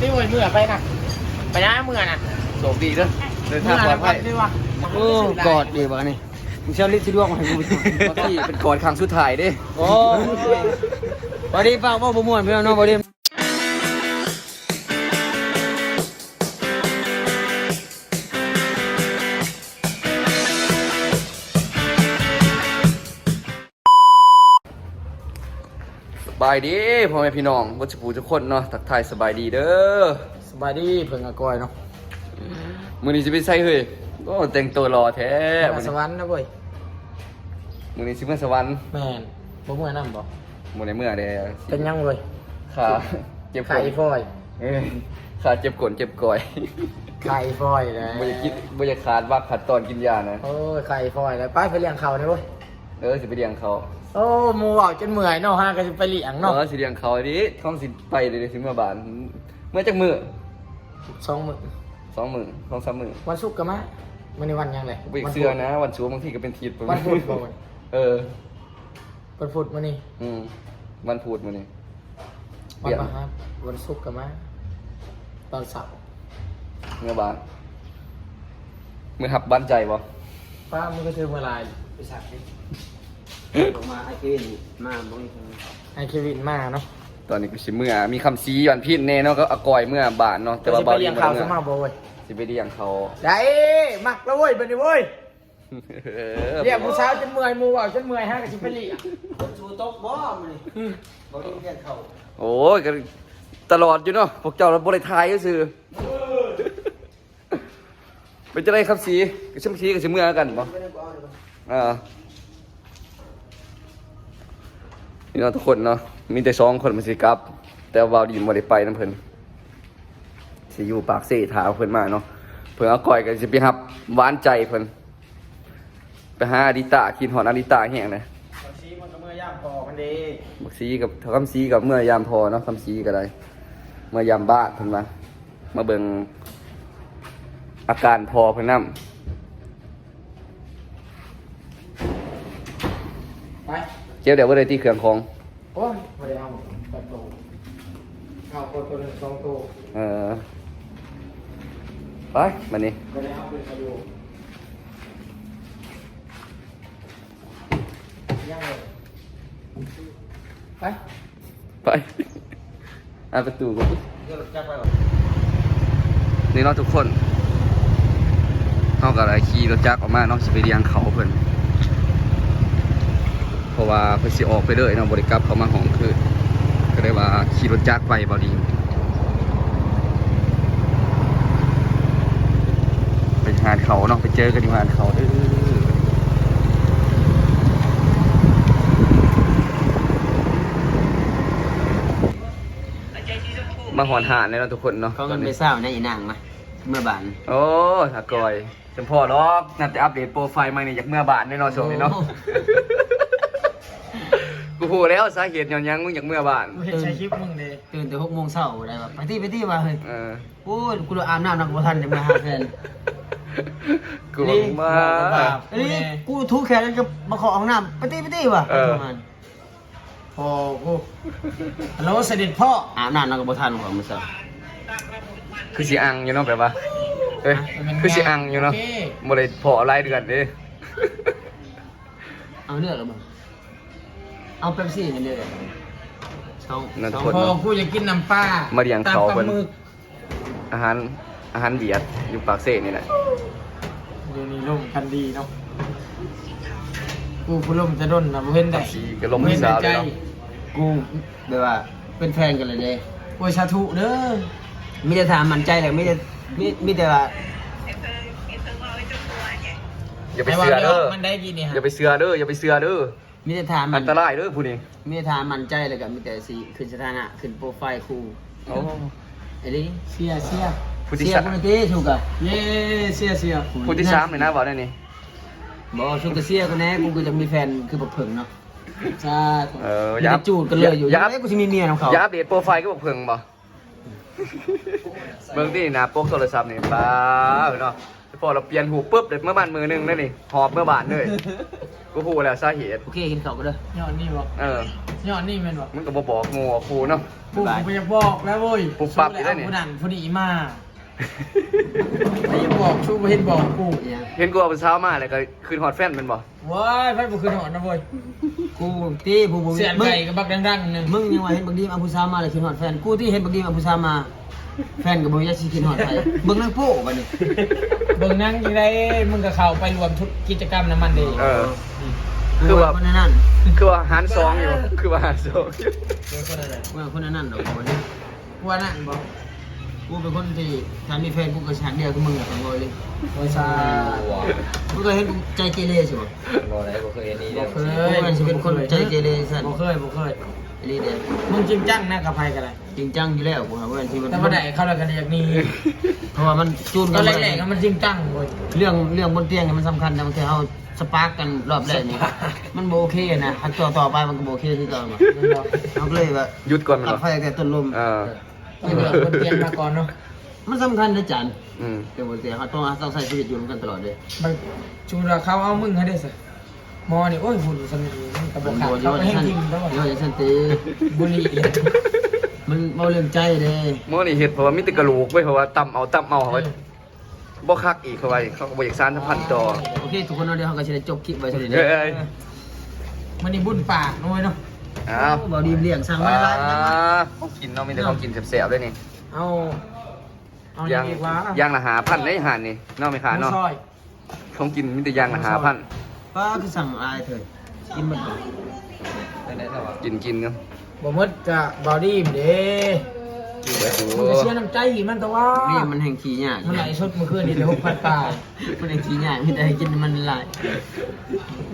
ที่เมื่อเมื่อไปนะไปนะเมื่อน่ะโชคดีเด้อเดินทางเมื่อปลอดภัยได้วะโอ้กอดดีวะนี่มึงเชื่อลิที่ดวงมาให้กูปกติเป็นก่อนครั้งสุดท้ายเด้โอ้บอดี้ฟังว่าบ่ม่วนพี่น้องเนาะบอดี้ บายดีพ่อแม่พี่น้องวัชปูทุกคนเนาะทักทายสบายดีเด้อสบายดีเพิ่งอากอยเนาะมื้อนี้สิไปใส่เฮ้ยโอ้แต่งตัวรอแท้มามื้อสนี้วรรค์นะเว้ยมื้อนี้สิมาสวรรค์แม่นบ่ม่วนนำบ่มื้อในเมื่อเด้เป็นยังเว้ยขาเจ็บไข่ฟอยเอ้ยขาเจ็บกนเจ็บก่อยไข่ฟอยเลยบ่อยากกินบ่อยากขาดวักขาดตอนกินยานะโอ้ยไข่ฟอยเลยไปไปเลี้ยงเขาเนี่ยเว้ยเออสิไปเลี้ยงเขา โอ้หมูเว้าจนเมื่อยเนาะฮะก็สิไปเลี้ยงเนาะเนาะสิเลี้ยงเขาดิท้องสิไปเลยสิเมื่อบาน เมื่อจักมื้อสองมื้อสองมื้อสองสามมื้อวันศุกร์ก็มามื้อนี้วันหยังเลยบ่อยากเสื้อนะ วันชัวบางทีก็เป็นทีวันพุธบ่เว้ยเออ วันพุธมื้อนี้อืมวันพูดมื้อนี้วันเดี๋ยวพฤหัสวันศุกร์ก็มาตอนเสาร์เมื่อบานมือหับบ้านใจบ่ป้ามึงก็ซื้อเมื่อไหรไปสัก มาไอ้พี่มาบ่มีไอเควินมาเนาะตอนนี้ก็สิเมื่อมีคำซีวันพิษแน่เนาะก็อากอยเมื่อบานเนาะแต่ว่าจะไปเบาเลี้ดียงบ่ข่าวได้สเมื่มาอบ่เว้ยสิไปเลี้ยงเขาได้มักแล้วเว้ยบัดนี้เว้ยเออเรียกผู้สาวจนเมื่อยหมูเว่าจนเมื่อยฮะก็สิไปเลี้ยงชูโต๊ะบ่มื้อนี้บ่ได้เรียนเขาโอ้ยก็ตลอดอยู่เนาะพวกเจ้าบ่ได้ทายก็ซื่อเป็นจะได้คำซีก็ชิมซีก็สิเมื่อกันบ่อ่า นี่เนาะทุกคนเนาะมีแต่สองคนมันสิกลับ แต่ว่าเบาดีบ่ได้ไปนํเพิ่นสิอยู่ปากเสถาเพิ่นมาเนาะเพิ่นเอาก่อยกันสิไปรับหวานใจเพิ่นไปหาอดิตาคิดฮอดอดิตาแฮงเลยซีมันก็เมื่อย่ามพอมันดีบักซีกับเท่าคำซีกับเมื่อยามพอเนาะคำซีก็ได้เมื่อยามบ้านเพิ่นมามาเบิ่งอาการพอเพิ่นนำ เจ้าเดี๋ยวบ่ได้ที่เครื่องของ โอ้ยบ่ได้เอาแปดโตเอาคนตัวหนึงสองตัวเออ ไปมานี่บ่ได้เอาเป็นกระดูกยังเลยไปไป อ่าประตูก็เดี๋ยวรถจักรไปก่อนนี่เนาะทุกคนเฮาก็ได้ขี่รถจักรออกมาเนาะสิไปเลี้ยงเขาเพิ่นเพ ราะว่าเพิ่นสิออกไปเลยเนาะบริกลับเขามาห้องคือ ก็ได้ว่าขี่รถจักรไปบ่ดีไปงานเขาเนาะไปเจอกันที่งานเขาเด้อมาหอนหานเลยเนาะทุกคนเนาะเขาเงินไปเศร้าในอีนางมาเมื่อบานโอ้ถากอยจำพ่อหรอกนับแต่อัปเดตโปรไฟล์ใหม่นี่อยากเมื่อบานแน่นอนช่วงนี้เนาะ กูพูดแล้วสาเหตุย้อนหยังมึงอยากเมื่อบานไม่ใช่คลิปมึงเลยตื่นแต่6โมงเช้าได้ว่าไปที่ไปที่มาเฮ้ยเออ โอ้ยกูเลยอาบน้ำนักบ่ทันจะมาหาแฟนกูบอกมาเอ้ยกูทุกแค่นั้นก็มาขอห้องน้ำไปที่ไปที่ว่ะเออ ประมาณพอกูฮัลโหลเสด็จพ่ออาบน้ำนักบ่ทันของมื้อเช้า คือสิอังอยู่เนาะแบบว่าเอ้ยคือสิอังอยู่เนาะโคบ่ได้พอรายเดือนเด้ เอาเลือกแล้วบ่ เอาเป๊ปซี่นี่เด้อสองนั่นสองคนพอเนาะ กูจะกินน้ำปลามาเลี้ยงเขาตมปลเพิ่น หมึกอาหารอาหารเบียดอยู่ปากเซ่นี่แหละเดี๋ยวนี้ร่มกันดีเนาะกูผู้ร่มจะด้นนะบ่เห็นได้สีก็ลมให้สาวเลยเนาะกูแบบว่า เป็นแฟนกันเลยเด้โอ้ยสาธุเด้อมีแต่ถามมันใจเลยมีแต่มีมีแต่ว่าอย่าไปเสือเด้อมันได้กี่นี่ฮะอย่าไปเสือเด้ออย่าไปเสือเด้อ มีแต่ถามมัอันนตรายเด้อผู้นี้มีแต่ถามมันใจเลยกับมีแต่สีขึ้นสถานะขึ้นโปรไฟล์ครูโอ้ ไอ้นี่เสียเสียผู้ที่เสียสามกูนี่ถูกอะเย้เสียเสียผู้ที่สามเลยนะบอกได้นี่บอกชุกกระเสียกูแน่กูก็จะมีแฟนคือบักเผิงเนาะใช่เออมีแต่จูดกันเลยอยู่อย่ายังไงกูจะมีเมียของเขาอย่าอัปเดตโปรไฟล์ก็บอกเพิ่งบ่ เบิ่งที่หน้าปกโทรศัพท์นี่ป้าเนาะ พอเราเปลี่ยนหูปุ๊บเด็ดเมื่อบ้านมือหนึงนั่นนี่หอบเมื่อบานเลยกูพูดแล้วสาเหตุโอเคกินข้าวก็เด้อย้อนนี่บ่เออ ย้อนนี่แม่นบ่มันก็บอบอกงูครูเนาะกูกูจะบอกแล้วเว้ยปุ๊บปั๊บอยู่ได้นี่ ผู้นั้นผู้นี้มาไม่บอกชูบ่เห็นบอกกูอย่างเห็นกูเอาไปเช้ามาเลยก็คืนฮอตแฟนแมันบ่ว้ายไผบ่คืนหอนนะเว้ยกูที่ผู้บ่เสียนมึงไก่กับบักดังๆนึงมึงยังว่าเห็นบักดีมเอาผู้สาวมาเลยคิดฮอดแฟนกูที่เห็นบักดีมเอาผู้สาวมา แฟนก็บ่อยากสิคิดฮอดใครเบิ่งนางโป้บัดนี้เบิ่งนั่งอยู่ได้มึงก็เข้าไปรวมทุกกิจกรรมน้ำมันเด้เออ คือว่า คนนั้นคือว่าหารสองอยู่ คือว่าหารสองอยู่เจอคนอะไรว่าคนนั้นดอกบัดนี้ว่านั่นบ่กูเป็นคนที่ถ้ามีแฟนกูก็ฉากเดียวคือมึงอะของโอยเลยบ่ซามึงเคยเห็นกูใจเกเรใช่บ่บ่ได้บ่เคยเห็นนี่บ่เด้อเคกูยมันสิเป็นคนใจเกเรซั่นบ่เคยบ่เคย อีหลีเด้อมึงจริงจังนะกับไผกันเลยจริงจังอยู่แล้วกูหาว่าที่มันแต่ว่าได้เข้าแล้วกันอย่างนี้เพราะว่ามันจูนตกัอนนบ่แรได้กๆก็มันจริงจังเว้ยเรื่องเรื่องบนเตียงเนี่ยมันสำคัญนะบางทีเราสปาร์กกันรอบแรกนี่มันโบโอเคนะอันต่อต่อไปมันก็โบโอเคคือเก่อนเราก็เลยว่าหยุดก่อนมันตัดเหรอไฟแต่ต้นลม เออต้องเลือกคนเตรียมมาก่อนเนาะมันสำคัญนะจันอืม เรื่องบนเตียงเขาต้องต้องใช้ชีวิตอยู่ร่วมกันตลอดเลย มันชูราเขาเอามึงให้ได้สิห มอนี่โอ้ยหุ่นสนิทมันกระบอกขาดโยเขานไปให้ชั้นจริงแล้วโยนชั้นตีบุหรี่มันเมาเรื่องใจเลยเมื่อนี่เห็ดเพราะว่ามีแต่กระโหลกเว้ยเพราะว่าต่ำเอาต่ำเอาเขาไว้บ่คักอีกเขาไว้เขาก็บ่อยากสานสัมพันธ์ต่อโอเคทุกคนเอาเดี๋ยวเขาก็จะได้จบคลิปไว้เท่านี้เอ้ยเอ้ยมันนี่บุญปากน้อยเนาะอ้าวบอดีเลี้ยงสั่งไว้อ่าไล่ของกินเนาะมีแต่ของกินแสบๆด้วยนี่เอาเอาอย่าย่างงอีกว่าย่างละหาพันได้หันนี่เนาะไม่ขาดหมูเนาะซอย ของกินมีแต่ย่างละหาพัน ป้าคือสั่งอายเถอะกินมันก่อนได้ได้เท่าว่ากินกินเนาะบ่หมดจะบอดี้เด้เดี๋ยวดูมึงจะเชื่อน้ำใจมันแต่ว่านี่มันแห่งขี้ยากมันไหลชดเมื่อคืนนี่เลยหกพันปลายมันแห่งขี้ยากไม่ได้กินมันหลาย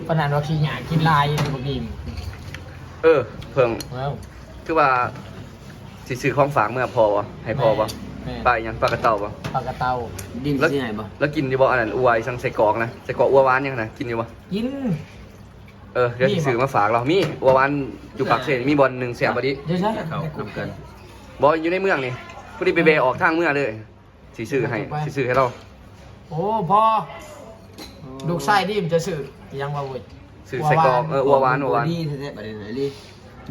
ปนานว่าขี้หยากินลายอยู่บางทีเออเพิ่งว้าวคือว่าสิซื้อของฝากเมื่อพอวะให้พอวะแม่ ปลาอีหยังปลากระเต่าปะปลากระเตาดินแล้วที่ไหนบ่แล้วกินอยู่บ่อันนั้นอวยสังใส่กรอกนะใส่กรอกอัวหวานยังนะกินอยู่บ่กิน เออเดี๋ยวสิซื้อมาฝากเรามีอัวหวานอยู่ปากเซนมีบอลหนึ่งแสบบ่ดิเดี๋ยวใช่เขาคุมกันบอลอยู่ในเมืองนี่พอดีไปเบออกทางเมืองเลยสิซื้อให้สิซื้อให้เราโอ้พอลูกไส้ดิมจะสื่อยังว่าเว้ยซื้อใส่กรอกเอออัวหวานอัวหวานดีแท้ๆประเด็นไหนดี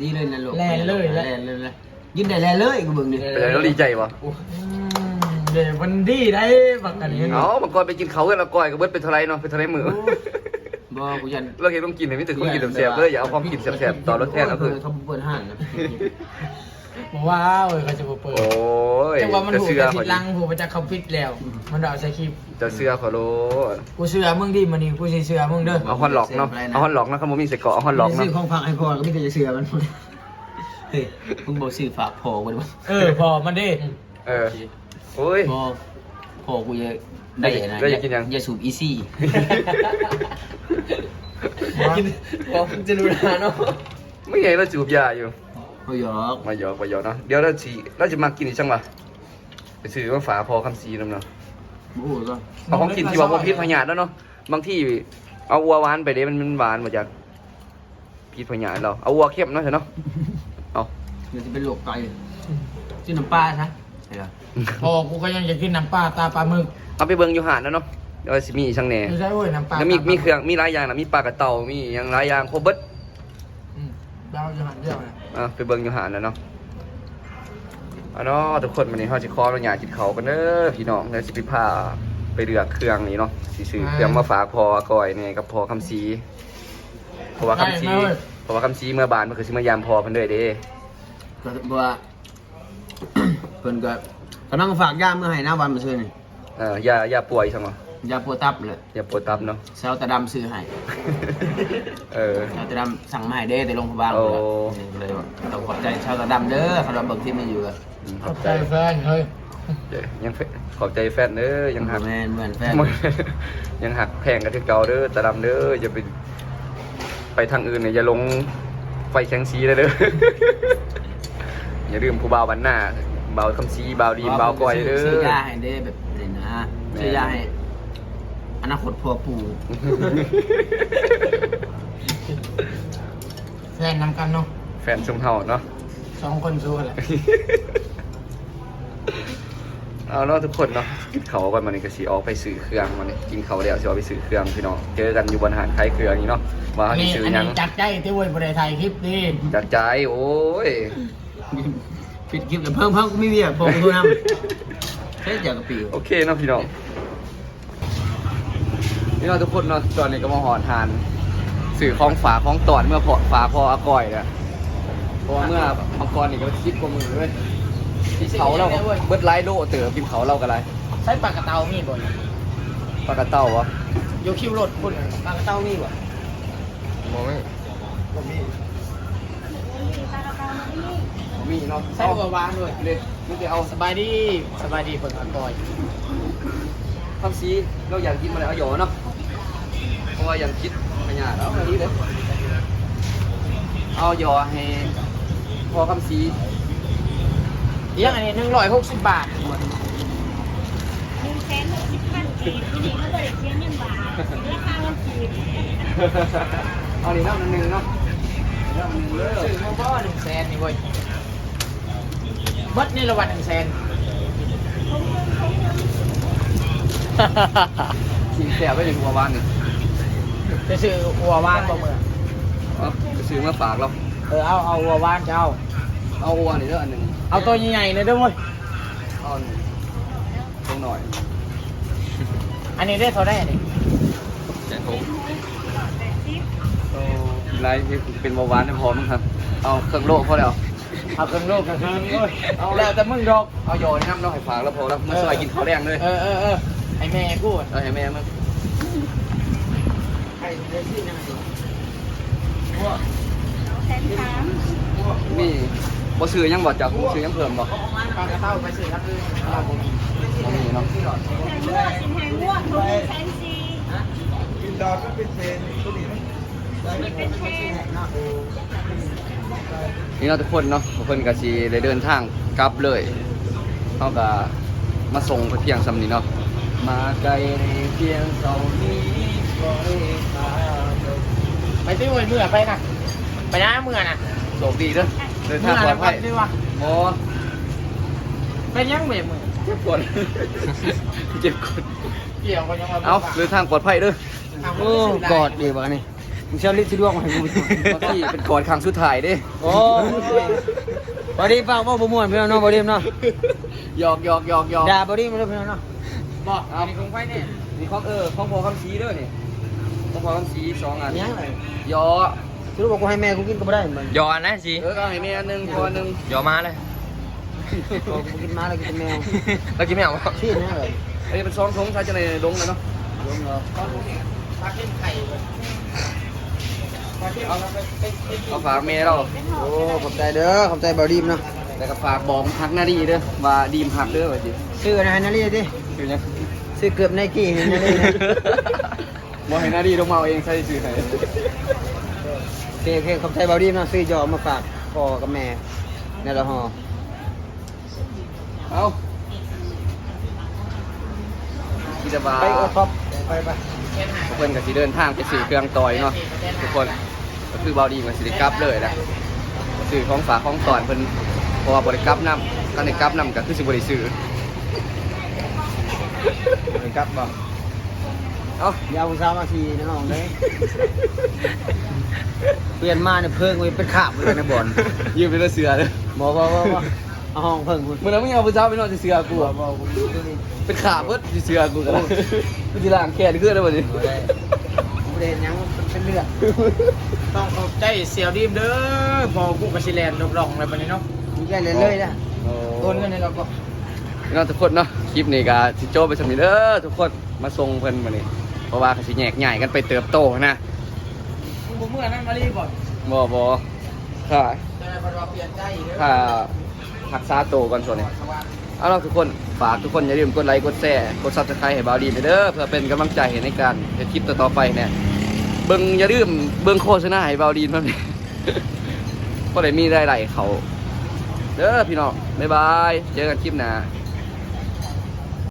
ดีเลยนะลูกแลนเลยแลแลนเลยนะ ยินได้แลนเลยกูเบิ่งนี่ไปเลยเราดีใจบ่อืมเดี๋ยวมันดีได้บักกันนี้เอาบางคนไปกินเขาวกันแล้วก้อยก็เบิดเป็นเท่าไรเนาะเป็นเท่าไรมือบ่กูยันเราเห็นต้องกินเห็นมิตรของกินแสบๆก็เลยอยากเอาของกินแสบๆต่อรถแทนแล้วคือเขาเปิดห้างนะบอกว่าเว้ยเขาจะบ่เปิดโอ้ยแต่ว่ามันจะหูเสื้กอระขติอดลังหูไปจากเขาปิดแล้ว มันเอาใส่คลิปจะเสื้อขอโลดกูเสือมึงดิมันนี่กูสิเสือมึงเด้อเอาฮอนหลอกเนาะเอาฮอนหลอกนะครับผมมีใส่เกาะเอาฮอนหลอกซื้เนาะอของฝากให้พ่อก็ไม่เคยจะเสือมัน เฮ้ยมึงบอกซื้อฝากพ่อกูดิวะเออพอมันดิเออโอ้ยพ่อพ่อกูจะได้นะแล้วอยากกินยังอย่าสูบอีซี่กินบ่จะรู้นะเนาะไม่ไงเราจูบยาอยู่โอ้ยอกมาหยอกมาหยอกเนาะเดี๋ยวเราสีเราจะมากินอีกจังวะไปซื้อมาฝาพอคำซีน้ำเนาะโอ้โหก็เอาของกินที่ว่าบ่พิษพญาธิแล้วเนาะบางที่เอาวัวหวานไปเด้มันมันหวานมาจากพิษพญาธิเราเอาวัวเข้มเนาะเถอะเนาะ เอาเดี๋ยวจะเป็นโรคไตชื่อน้ำปลาซะเห็นปะพอกูก็ยังจะกินน้ำปลาตาปลาหมึกเอาไปเบิ่งอยู่หาดแล้วเนาะเดี๋ยวสิมีอีกช่างแหน่ไม่ใช่เว้ยน้ำปลาแล้วมีตาปลาหมีเครื่องมีหลายอย่างนะมีปลากระเต่ามีอย่างหลายอย่างครบเบิดอืมดาวจะหันเดียวนะอะไปเบิ่งอยู่หาดแล้วเนาะเอาเนาะทุกคนวันนี้เฮาสิขออนุญาตกินข้าวกันเด้อพี่น้องเดี๋ยวสิไปพาไปเลือกเครื่องนี้เนาะสิซื้อเครื่องมาฝากพอก่อยนี่กับพอคำซีเพราะว่าคำซีเพราะว่าคำซีเมื่อบานมันคือสิมายามพอเพิ่นเด้อเด้ ก็บอกว่า เพิ่นก็กำลังฝากยาเมื่อให้หน้าวันมาซื้อนี่เอออย่าอย่าป่วยใช่ไหมยาปวดตับเลยอย่าปวดตับเนาะเซลตาดำซื้อให้เออเซลตาดำสั่งมาให้เด้แต่โรงพยาบาลโอ้เลยเลยว่าต้องขอบใจเซลตาดำเด้อเขาเราเบิ่งที่มันอยู่อะขอบใจแฟนเฮ้ยเดี๋ยวยังเฟขอบใจแฟนเด้อยังหักแม่นเหมือนแฟนยังหักแพงกันที่เก่าเด้อตาดำเด้ออย่าไปไปทางอื่นเนี่ยอย่าลงไฟแสงสีเลยเด้อ อย่าลืมผู้บ่าววันหน้าบ่าวคำซีบ่าวดีมบ่าวก้อยเด้ซื้ออยาให้เด้แบบนี้นะแม่ซื้อยาให้อนาคตพ่อปู่แฟนนำกันเนาะแฟนชุมเฮาเนาะสองคนสู้แหละอเอาเนาะทุกคนเนาะกินเขาวก่อนมันนี่ก็สิออกไปซื้อเครื่องมันนี่กินเขาวแล้วสิออกไปซื้อเครื่องพี่น้องเจอกันอยู่บนอาหารคล้ายเครื่องนี้เนาะว่าสินี่ซื้ออันหยังนี้จัดใจที่เว้ยบริไทยคลิปนี่จัดใจโอ้ย ปิดคลิปแล้วเพิ่มเพิ่มก็ไม่มีอะผมไปดูน้ำเฮ้ยเจากกะปิโอเคเนาะพี่น้องนี่เราะทุกคนเนาะตอนนี้ก็มาหอนทาน สื่อของฝาของตอนเมื่อพอฝาพออากอยเนี่ยเพราะว่าเมื่อมังกรนี่ก็คิดกว่ามือเลยที่เขาเราก็เบิดไลท์โลเต๋อพิมพ์เขาเราก็ไรใช้ปากกระเตามีบ่อยปลากระเต้าวะโยคิวรถคุณปากกระเตามีบ่มองไม่ผมมี มีเนาะใช้บัววางด้วยเลยนี่จะเอาสบายดีสบายดีเปิดก่อยคำซีเราอยากกินมาแล้วเอาหยอเนาะเพราะว่าอยากคิดขยะเอาอันนี้เลยเอาหยอให้พอคำซีเลี้ยงอันนี้หนึ่งร้อยหกสิบบาทหนึ่งแสนหกสิบพันกีบนี่มันก็ได้เสียเงินบาทราคาเงินกีบเอาดีน้ำหนึ่งเนาะน้ำหนึ่งเลยซื้อมาบ่หนึ่งแสนนี่เว้ย เบัดนี่ละวันหนึ่งแสนทีมแสบไว้ในหัวบ้านนี่จะซื้อหัววานบ่เมื่อเอาไปซื้อมาฝากเราเออเอาเอาหัววานจะเอาเอาวัวนี่เด้ออันหนึ่งเอาตัวใหญ่ๆเลยเด้อเว้ยเอาอันหนึ่งตรงหน่อยอันนี้ได้เท่าได้อันนี้แจกโถไลฟ์เป็นเบาหวานได้พอมั้งครับ เอาเครื่องโลกพอแล้ว เอาเครื่องโลกกับเครื่องโอ้ยเอาแล้วแต่มึงดอกเอาหยอนี่น้ำเราให้ฝากแล้วพอแล้วมาสบายกินข้าวแดงเลยเออเออเออไอแม่กูอะเอาให้แม่มันไอ้เด็กที่นั่นสิแสนสามนี่บ่ซื้อยังบ่จับซื้อยังเพิ่มบ่ปลากระเต้าไปซื้อครับคือเราบ่มีบ่มีเนาะแหงวัวสิแหงวัวเขามีแสนสี่กินดาวก็เป็นเซนตัวนี้นะนี่เป็นแพง นี่เนาะทุกคนเนาะทุกคนก็สิได้เดินทางกลับเลยเฮาก็มาส่งไปเพียงซำนี้เนาะมาไกลในเพียงเท่านี้ปล่อยตาไปซื้อไว้เมื่อไปนะไปนะเมื่อน่ะโชคดีเด้อเดินทางปลอดภัยดีวะโอ้เป็นยังเมื่อมือเจ็บปวดเจ็บปวดเกี่ยวกันยังไงเอาเดินทางปลอดภัยเด้อโอ้กอดดีบ่นี่ มึงเชื่อลิสิดวงมาให้กูเมื่อกี้เป็นก่อนครั้งสุดท้ายเด้โอ้บอดี้ฟังว่าบ่ม่วนพี่น้องเนาะบอดี้เนาะหยอกหยอกหยอกหยอกด่าบอดี้มาเลยพี่น้องเนาะบอกอันนี้คงไฟเนี่ยนี่ของเออของพอคำซีเด้อนี่ของพอคำซีสองอันยังเลยหยอคือบอกกูให้แม่กูกินก็ไม่ได้เหมือนยอนนะสิเออเอาให้แม่อันหนึงพออันหนึงยอมาเลยบอกกูกินม้าแล้วกินแมวแล้วกินไม่เอาชี้นะเลยอันนี้เป็นซองทงใช้จะในดงเลยเนาะลงเหรอปลาเค็มไข่เลยปลาเค็มเอาไปไปไปกิน เอาฝากแม่เราโอ้ขอบใจเด้อขอบใจบอดี้เนาะแล้วก็ฝากบอกฮักหน้าดีเด้อว่าดีมฮักเด้อว่าสิซื้อนะให้นาลีดิคือยังซื้อเกือบไนกี้ให้นาลีนะบ่ให้หน้าดีต้องมาเอาเองใส่ชื่อไหนโอเคโอเคขอบใจบอดี้เนาะซื้อยอมาฝากพ่อกับแม่ในละห่อเอาคิดว่าไปโอท็อปไปไปทุกคนก็สิเดินทางไปสื่อเครื่องต่อยเนาะทุกคน ก็คือบาวดีกับสิริกลับเลยนะสื่อของฝากของตอนเพิ่นเพราะว่าบริกรับนำกันในกลับนำก็คือสิบริสื่อไปกลับบ่เอ้ายาวสามนาทีนะน้องเลยเปลี่ยนมาเนี่ยเพิ่งไปเป็นขาบเลยนะบอลยืมเป็นเสือเลยบอกว่าว่าว่าเอาห้องเพิ่งคุณเมื่อนั้นมึงเอาผู้สาวไปนอนเสือกูอะเป็นขาเพิ่นเสือกูกันกูสิล้างแขนขึ้นได้บ่นี่ผม เรียนยังเป็นเลือด ต้องขอบใจเสี่ยวดีมเด้อพอกูกับชิแลนด์ลองอะไรแบบนี้เนาะมีแค่เลยเลยนะโอนเงินให้เราก็พี่น้องทุกคนเนาะคลิปนี้ก็สิโจ้ไปสำนีเด้อทุกคนมาส่งเพิ่นมานี่เพราะว่าเขาสิแยกใหญ่กันไปเติบโตนะมึงบ่เมื่อนั้นมารีบก่อนบ่บ่ค่ะแต่พอเราเปลี่ยนใจอีกเด้อถ้ารักษาโตวก่อนส่วนนี้เอาล่ะทุกคนฝากทุกคนอย่าลืมกดไลค์กดแชร์กดซับสไครต์ให้บาวดีไปเด้อเพื่อเป็นกำลังใจให้ในการเฮ็ดคลิปต่อๆไปเนี่ย เบิ้งอย่าลืมเบิ้งโฆษณาให้บาดีนมาเนี่ยก็เลยมีรายได้เขาเด้อพี่น้องบ๊ายบาย เจอกันคลิปหน้า